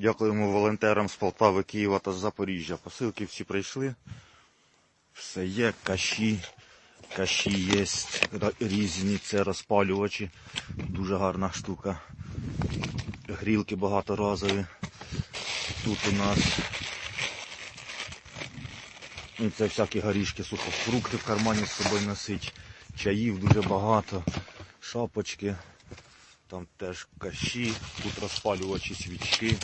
Дякуємо волонтерам з Полтави, Києва та Запоріжжя. Посилки всі прийшли. Все є, каші. Каші є різні, це розпалювачі. Дуже гарна штука. Грілки багаторазові. Тут у нас ну, це всякі горішки, сухофрукти в кармані з собою носить. Чаїв дуже багато, шапочки. Там теж каші, тут розпалювачі свічки.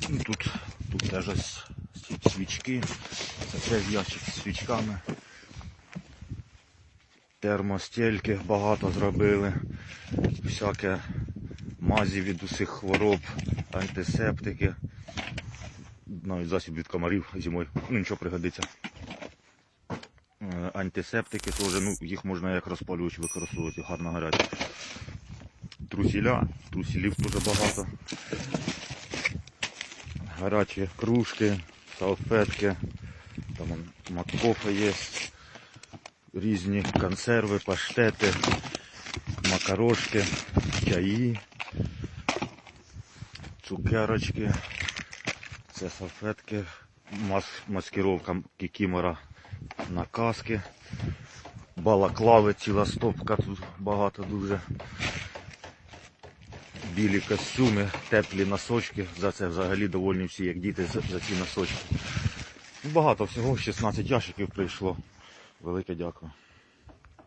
Тут, тут теж ось свічки. Це теж ящик з свічками. Термостельки багато зробили. Всяке мазі від усіх хвороб, антисептики. Навіть засіб від комарів зимою. Ну нічого пригодиться. Е, Антисептики теж, ну, їх можна як розпалювач використовувати, гарно горять. Трусіля, трусілів дуже багато. Гарячі кружки, салфетки, там макофа є, різні консерви, паштети, макарошки, чаї, цукерочки, це салфетки, мас, маскировка кікімора на каски, балаклави, ціла стопка тут багато дуже. Білі костюми, теплі носочки. За це взагалі довольні всі, як діти, за за ці носочки. Багато всього, 16 ящиків прийшло. Велике дякую.